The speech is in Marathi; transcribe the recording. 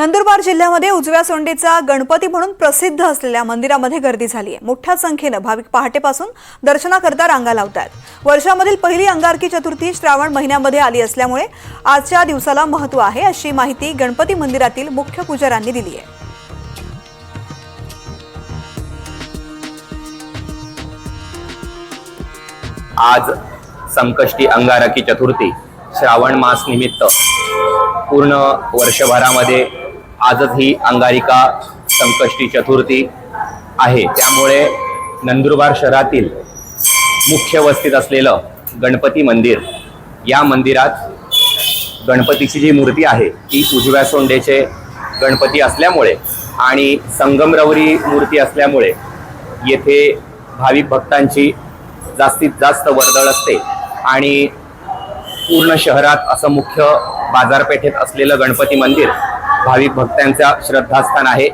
नंदुरबार जिल्ह्यामध्ये उजव्या सोंडेचा गणपती म्हणून प्रसिद्ध असलेल्या मंदिरामध्ये गर्दी झाली आहे मोठ्या संख्येनं भाविक पहाटेपासून दर्शनाकरता रांगा लावतात वर्षामधील पहिली अंगारकी चतुर्थी श्रावण महिन्यामध्ये आली असल्यामुळे आजच्या दिवसाला महत्त्व आहे अशी माहिती गणपती मंदिरातील मुख्य पुजाऱ्यांनी दिली आहे आज संकष्टी अंगारकी चतुर्थी श्रावण मास निमित्त पूर्ण वर्षभरामध्ये आजच ही अंगारिका संकष्टी चतुर्थी आहे. त्यामुळे नंदुरबार शहरातील मुख्य वस्तीत असलेलं गणपती मंदिर या मंदिरात गणपतीची जी मूर्ती आहे ती उजव्या सोंडेचे गणपती असल्यामुळे आणि संगमरवरी मूर्ती असल्यामुळे येथे भाविक भक्तांची जास्तीत जास्त वर्दळ असते आणि पूर्ण शहरात असं मुख्य बाजारपेठेत असलेलं गणपती मंदिर भाविक भक्तांचा श्रद्धास्थान आहे.